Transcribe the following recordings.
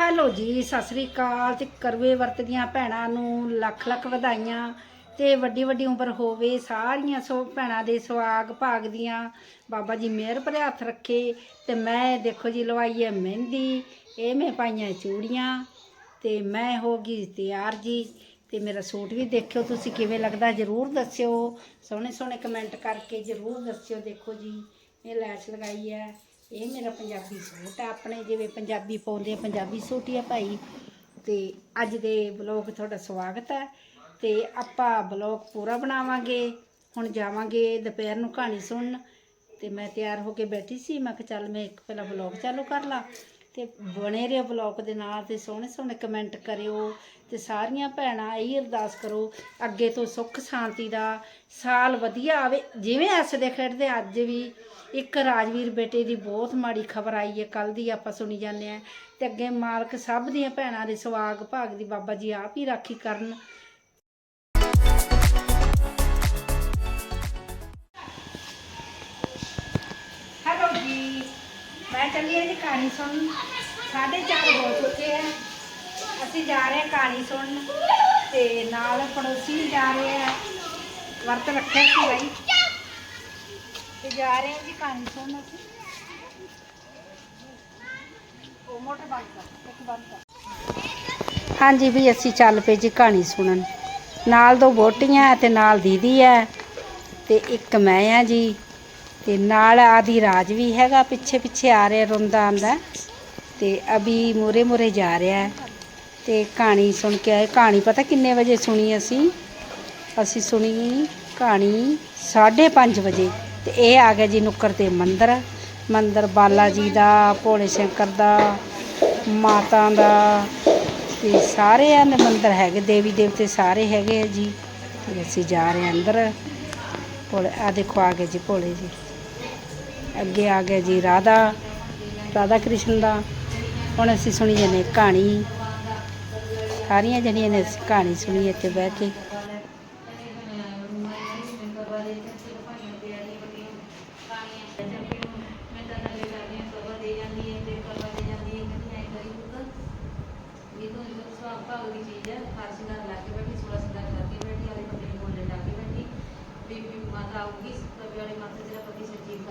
Hello ਜੀ, ਸਤਿ ਸ੍ਰੀ ਅਕਾਲ। ਤੇ ਕਰਵੇ ਵਰਤਦੀਆਂ ਭੈਣਾਂ ਨੂੰ ਲੱਖ ਲੱਖ ਵਧਾਈਆਂ। ਤੇ ਵੱਡੀ ਵੱਡੀ ਉਮਰ ਹੋਵੇ, ਸਾਰੀਆਂ ਸੋ ਭੈਣਾਂ ਦੇ ਸੁਆਗ ਭਾਗ ਦੀਆਂ। ਬਾਬਾ ਜੀ ਮਿਹਰ ਭਰੇ ਹੱਥ ਰੱਖੇ। ਤੇ ਮੈਂ, ਦੇਖੋ ਜੀ, ਲਵਾਈ ਹੈ ਮਹਿੰਦੀ। ਇਹ ਮੈਂ ਪਾਈਆਂ ਚੂੜੀਆਂ। ਤੇ ਮੈਂ ਹੋ ਗਈ ਤਿਆਰ ਜੀ। ਤੇ ਮੇਰਾ ਸੂਟ ਵੀ ਦੇਖਿਓ ਤੁਸੀਂ ਕਿਵੇਂ ਲੱਗਦਾ, ਜਰੂਰ ਦੱਸਿਓ। ਸੋਹਣੇ ਸੋਹਣੇ ਕਮੈਂਟ ਕਰਕੇ ਜਰੂਰ ਦੱਸਿਓ, ਦੇਖੋ ਜੀ। ਇਹ ਲੈਸ ਲਗਾਈ ਹੈ। ਇਹ ਮੇਰਾ ਪੰਜਾਬੀ ਸੂਟ ਆ। ਆਪਣੇ ਜਿਵੇਂ ਪੰਜਾਬੀ ਪਾਉਂਦੇ ਆ, ਪੰਜਾਬੀ ਸੂਟ ਹੀ ਆ ਭਾਈ। ਤੇ ਅੱਜ ਦੇ ਬਲੌਗ ਤੁਹਾਡਾ ਸਵਾਗਤ ਹੈ ਤੇ ਆਪਾਂ ਬਲੌਗ ਪੂਰਾ ਬਣਾਵਾਂਗੇ। ਹੁਣ ਜਾਵਾਂਗੇ ਦੁਪਹਿਰ ਨੂੰ ਕਹਾਣੀ ਸੁਣਨ। ਤੇ ਮੈਂ ਤਿਆਰ ਹੋ ਕੇ ਬੈਠੀ ਸੀ। ਮੈਂ ਕਿਹਾ ਚੱਲ ਮੈਂ ਇੱਕ ਪਹਿਲਾਂ ਬਲੌਗ ਚਾਲੂ ਕਰ ਲਾਂ। ਤੇ ਬਣੇ ਰਹੋ ਬਲੌਗ ਦੇ ਨਾਲ ਤੇ ਸੋਹਣੇ ਸੋਹਣੇ ਕਮੈਂਟ ਕਰਿਓ ਤੇ ਸਾਰੀਆਂ ਭੈਣਾਂ ਇਹੀ ਅਰਦਾਸ ਕਰੋ, ਅੱਗੇ ਤੋਂ ਸੁੱਖ ਸ਼ਾਂਤੀ ਦਾ ਸਾਲ ਵਧੀਆ ਆਵੇ। ਜਿਵੇਂ ਹੱਸਦੇ ਖੇਡਦੇ ਅੱਜ ਵੀ ਇੱਕ ਰਾਜਵੀਰ ਬੇਟੇ ਦੀ ਬਹੁਤ ਮਾੜੀ ਖਬਰ ਆਈ ਹੈ ਕੱਲ ਦੀ ਆਪਾਂ ਸੁਣੀ ਜਾਂਦੇ ਆ ਤੇ ਅੱਗੇ ਮਾਲਕ ਸਭ ਦੀਆਂ ਭੈਣਾਂ ਦੇ ਸਵਾਗ ਭਾਗ ਦੀ ਬਾਬਾ ਜੀ ਆਪ ਹੀ ਰਾਖੀ ਕਰਨ। ਮੈਂ ਚੱਲੀ ਹਾਂ ਜੀ ਕਹਾਣੀ ਸੁਣਨ। ਸਾਢੇ ਚਾਰ ਹੋ ਚੁੱਕੇ ਆ। ਅਸੀਂ ਜਾ ਰਹੇ ਹਾਂ ਕਹਾਣੀ ਸੁਣਨ ਤੇ ਨਾਲ ਪੜੋਸੀ ਵੀ ਜਾ ਰਹੇ ਆ। ਵਰਤ ਰੱਖਿਆ ਸੀ ਬਾਈ। ਤੇ ਜਾ ਰਹੇ ਹਾਂ ਜੀ ਕਹਾਣੀ ਸੁਣਨ ਅਸੀਂ। ਉਹ ਮੋਟਰ ਬੰਦ ਕਰ, ਇੱਕ ਬੰਦ ਕਰ। ਹਾਂਜੀ ਵੀ ਅਸੀਂ ਚੱਲ ਪਏ ਜੀ ਕਹਾਣੀ ਸੁਣਨ। ਨਾਲ ਦੋ ਬੋਟੀਆਂ ਤੇ ਨਾਲ ਦੀਦੀ ਹੈ ਤੇ ਇੱਕ ਮੈਂ ਆ ਜੀ। ਤੇ ਨਾਲ ਆਦੀ ਰਾਜ ਵੀ ਹੈਗਾ, ਪਿੱਛੇ ਪਿੱਛੇ ਆ ਰਿਹਾ ਰੋਂਦਾ ਆਂਦਾ ਤੇ ਅਭੀ ਮੂਰੇ ਮੂਰੇ ਜਾ ਰਿਹਾ ਹੈ। ਤੇ ਕਹਾਣੀ ਸੁਣ ਕੇ ਆਏ। ਕਹਾਣੀ ਪਤਾ ਕਿੰਨੇ ਵਜੇ ਸੁਣੀ ਅਸੀਂ? ਅਸੀਂ ਸੁਣੀ ਕਹਾਣੀ 5:30 ਵਜੇ। ਤੇ ਇਹ ਆ ਗਿਆ ਜੀ ਨੁੱਕਰ ਤੇ ਮੰਦਰ। ਮੰਦਰ ਬਾਲਾ ਜੀ ਦਾ, ਭੋਲੇ ਸ਼ੰਕਰ ਦਾ, ਮਾਤਾ ਦਾ। ਤੇ ਸਾਰੇ ਦੇ ਮੰਦਿਰ ਹੈਗੇ, ਦੇਵੀ ਦੇਵਤੇ ਸਾਰੇ ਹੈਗੇ ਆ ਜੀ। ਤੇ ਅਸੀਂ ਜਾ ਰਹੇ ਅੰਦਰ। ਭੋਲੇ ਆ ਦੇਖੋ, ਆ ਗਏ ਜੀ ਭੋਲੇ ਜੀ। ਅੱਗੇ ਆ ਗਿਆ ਜੀ ਰਾਧਾ ਰਾਧਾ ਕ੍ਰਿਸ਼ਨ ਦਾ। ਹੁਣ ਅਸੀਂ ਸੁਣੀ ਜਾਂਦੇ ਕਹਾਣੀ। ਸਾਰੀਆਂ ਜਿਹੜੀਆਂ ਨੇ ਅਸੀਂ ਕਹਾਣੀ ਸੁਣੀ ਇੱਥੇ ਬਹਿ ਕੇ।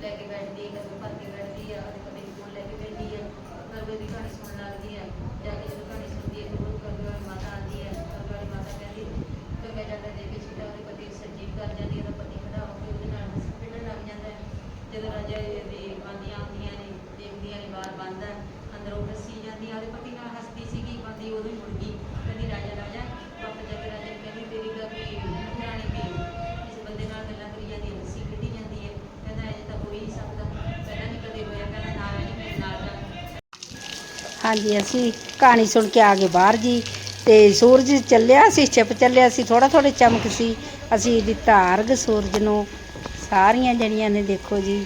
ਲੈ ਕੇ ਬੈਠਦੀ ਹੈ ਕਦੇ ਭਰ ਕੇ ਬੈਠਦੀ ਹੈ ਕਦੇ ਕਦੇ ਫੋਨ ਲੈ ਕੇ ਬੈਠਦੀ ਹੈ ਕਰਵੇ ਦੀ ਕਹਾਣੀ ਸੁਣਨ ਲੱਗਦੀ ਹੈ ਜਾ ਕੇ ਜਦੋਂ ਕਹਾਣੀ ਸੁਣਦੀ ਹੈ ਤਾਂ ਕਰਵੇ ਵਾਲੀ ਮਾਤਾ ਆਉਂਦੀ ਹੈ ਕਰਵੇ ਵਾਲੀ ਮਾਤਾ ਕਹਿੰਦੀ ਤੇ ਮੈਂ ਜਾਂਦਾ ਦੇ ਕੇ ਛਿੱਟਾ ਉਹਦੇ ਪਤੀ ਸੰਜੀਵ ਕਰ ਜਾਂਦੀ ਹੈ ਤਾਂ ਪਤੀ ਖੜਾ ਹੋ ਕੇ ਉਹਦੇ ਨਾਲ ਹੱਸ ਖੇਡਣ ਲੱਗ ਜਾਂਦਾ ਹੈ ਜਦੋਂ ਰਾਜਾ ਦੀ ਬਾਂਦੀਆਂ ਆਉਂਦੀਆਂ ਨੇ ਦੇਖਦੀਆਂ ਨੇ ਬਾਹਰ ਬੰਦ ਹੈ ਅੰਦਰੋਂ ਹੱਸੀ ਜਾਂਦੀ ਹੈ ਉਹਦੇ ਪਤੀ ਨਾਲ ਹੱਸਦੀ ਸੀਗੀ ਬੰਦੀ ਉਦੋਂ ਹੀ ਮੁੜ ਗਈ ਕਹਿੰਦੀ ਰਾਜਾ ਰਾਜਾ ਵਾਪਸ ਜਾ ਕੇ ਰਾਜਾ ਨੂੰ ਕਹਿੰਦੀ ਤੇਰੀ ਗੱਲ ਵੀ ਰਾਣੀ ਪੀ ਇਸ ਬੰਦੇ ਨਾਲ ਗੱਲਾਂ ਕਰੀ ਜਾਂਦੀ ਹੈ ਹੱਸੀ ਖੇਡੀ ਜਾਂਦੀ ਹੈ ਕਹਿੰਦਾ ਇਹ ਤਾਂ ਹੋ ਹੀ ਨਹੀਂ ਸਕਦਾ ਪਹਿਲਾਂ ਨਹੀਂ ਕਦੇ ਹੋਇਆ ਕਹਿੰਦਾ ਨਾ ਰਾਣੀ ਮੇਰੇ ਨਾਲ ਚੱਲ ਹਾਂਜੀ, ਅਸੀਂ ਕਹਾਣੀ ਸੁਣ ਕੇ ਆ ਗਏ ਬਾਹਰ ਜੀ ਤੇ ਸੂਰਜ ਚੱਲਿਆ ਸੀ, ਛਿਪ ਚੱਲਿਆ ਸੀ ਥੋੜਾ ਥੋੜਾ ਚਮਕ ਸੀ। ਅਸੀਂ ਦਿੱਤਾ ਅਰਗ ਸੂਰਜ ਨੂੰ। ਸਾਰੀਆਂ ਜਣੀਆਂ ਨੇ ਦੇਖੋ ਜੀ।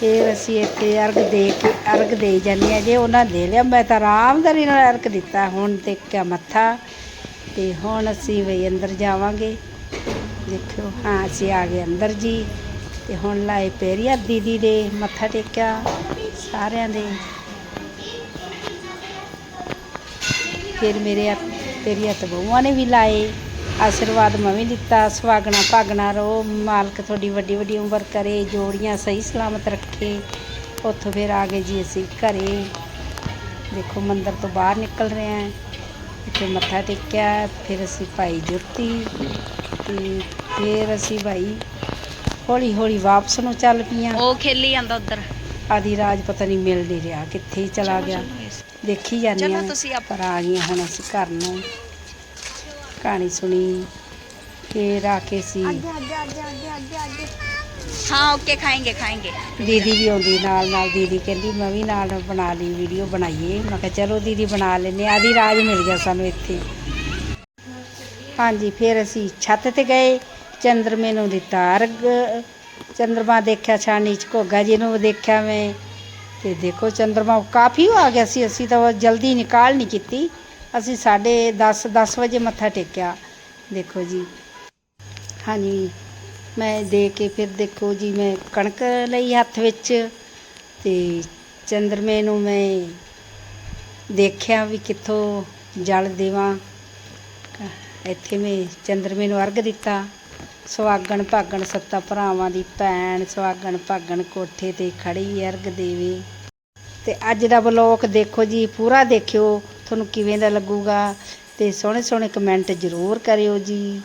ਫਿਰ ਅਸੀਂ ਇੱਥੇ ਅਰਗ ਦੇ ਕੇ, ਅਰਗ ਦੇ ਜਾਂਦੇ ਆ ਜੇ ਉਹਨਾਂ ਦੇ ਲਿਆ। ਮੈਂ ਤਾਂ ਆਰਾਮਦਾਰੀ ਨਾਲ ਅਰਗ ਦਿੱਤਾ। ਹੁਣ ਟੇਕਿਆ ਮੱਥਾ ਤੇ ਹੁਣ ਅਸੀਂ ਵੀ ਅੰਦਰ ਜਾਵਾਂਗੇ। ਦੇਖਿਓ, ਹਾਂ, ਅਸੀਂ ਆ ਗਏ ਅੰਦਰ ਜੀ। ਤੇ ਹੁਣ ਲਾਏ ਪੈਰੀਆ ਦੀਦੀ ਦੇ ਮੱਥਾ ਟੇਕਿਆ ਸਾਰਿਆਂ ਦੇ। ਫਿਰ ਮੇਰੇ ਹੱਥ ਤੇਰੀ ਹੱਥ ਬਹੂਆਂ ਨੇ ਵੀ ਲਾਏ, ਆਸ਼ੀਰਵਾਦ ਮੈਂ ਵੀ ਦਿੱਤਾ, ਸੁਹਾਗਣਾ ਭਾਗਣਾ ਰਹੋ, ਮਾਲਕ ਤੁਹਾਡੀ ਵੱਡੀ ਵੱਡੀ ਉਮਰ ਕਰੇ, ਜੋੜੀਆਂ ਸਹੀ ਸਲਾਮਤ ਰੱਖੇ। ਉੱਥੋਂ ਫਿਰ ਆ ਗਏ ਜੀ ਅਸੀਂ ਘਰੇ। ਦੇਖੋ ਮੰਦਰ ਤੋਂ ਬਾਹਰ ਨਿਕਲ ਰਹੇ ਹਾਂ। ਇੱਥੇ ਮੱਥਾ ਟੇਕਿਆ, ਫਿਰ ਅਸੀਂ ਭਾਈ ਜੋਤੀ ਤੇ ਫਿਰ ਅਸੀਂ ਭਾਈ ਹੌਲੀ ਹੌਲੀ ਵਾਪਸ ਨੂੰ ਚੱਲ ਪਈਆਂ। ਉਹ ਖੇਲੀ ਜਾਂਦਾ ਉੱਧਰ। ਆਦੀ ਰਾਜ ਪਤਾ ਨਹੀਂ ਮਿਲ ਨਹੀਂ ਰਿਹਾ ਕਿੱਥੇ ਚਲਾ ਗਿਆ। ਦੇਖੀ ਜਾਂਦੇ ਆ ਚਲੋ ਤੁਸੀਂ ਆਪ- ਆ ਗਈਆਂ ਹੁਣ ਅਸੀਂ ਘਰ ਨੂੰ। ਕਹਾਣੀ ਸੁਣੀ ਫੇਰ ਆ ਸੀ। ਹਾਂ ਓਕੇ ਖਾਏਂਗੇ ਖਾਏਂਗੇ। ਦੀਦੀ ਵੀ ਆਉਂਦੀ ਨਾਲ ਨਾਲ ਦੀਦੀ ਕਹਿੰਦੀ ਮੈਂ ਵੀ ਨਾਲ ਬਣਾ ਲਈ ਵੀਡੀਓ ਬਣਾਈਏ। ਮੈਂ ਕਿਹਾ ਚਲੋ ਦੀਦੀ ਬਣਾ ਲੈਨੇ ਆਦੀ ਰਾਜ ਮਿਲ ਗਿਆ ਸਾਨੂੰ ਇੱਥੇ। ਹਾਂਜੀ ਫਿਰ ਅਸੀਂ ਛੱਤ ਤੇ ਗਏ। ਚੰਦਰਮੇ ਨੂੰ ਦਿੱਤਾ, ਅਰਗ ਚੰਦਰਮਾ ਦੇਖਿਆ, ਛਾਣੀ ਚ ਘੋਗਾ ਜੀ ਨੂੰ ਦੇਖਿਆ ਮੈਂ। ਤੇ ਦੇਖੋ, ਚੰਦਰਮਾ ਕਾਫੀ ਆ ਗਿਆ ਸੀ, ਅਸੀਂ ਤਾਂ ਜਲਦੀ ਨਿਕਾਲ ਨਹੀਂ ਕੀਤੀ। ਅਸੀਂ ਸਾਡੇ 10 10 ਵਜੇ ਮੱਥਾ ਟੇਕਿਆ। ਦੇਖੋ ਜੀ। ਹਾਂਜੀ, ਮੈਂ ਦੇ ਕੇ ਫਿਰ ਦੇਖੋ ਜੀ, ਮੈਂ ਕਣਕ ਲਈ ਹੱਥ ਵਿੱਚ ਤੇ ਚੰਦਰਮੇ ਨੂੰ ਮੈਂ ਦੇਖਿਆ ਵੀ ਕਿੱਥੋਂ ਜਲ ਦੇਵਾਂ। ਇੱਥੇ ਮੈਂ ਚੰਦਰਮੇ ਨੂੰ ਅਰਗ ਦਿੱਤਾ। ਸੁਹਾਗਣ ਭਾਗਣ ਸੱਤਾ ਭਰਾਵਾਂ ਦੀ ਭੈਣ, ਸੁਹਾਗਣ ਭਾਗਣ ਕੋਠੇ ਤੇ ਖੜੀ ਅਰਗ ਦੇਵੇ। ਤੇ ਅੱਜ ਦਾ ਬਲੌਗ ਦੇਖੋ ਜੀ, ਪੂਰਾ ਦੇਖਿਓ, ਤੁਹਾਨੂੰ ਕਿਵੇਂ ਦਾ ਲੱਗੂਗਾ? ਤੇ ਸੋਹਣੇ ਸੋਹਣੇ ਕਮੈਂਟ ਜ਼ਰੂਰ ਕਰਿਓ ਜੀ।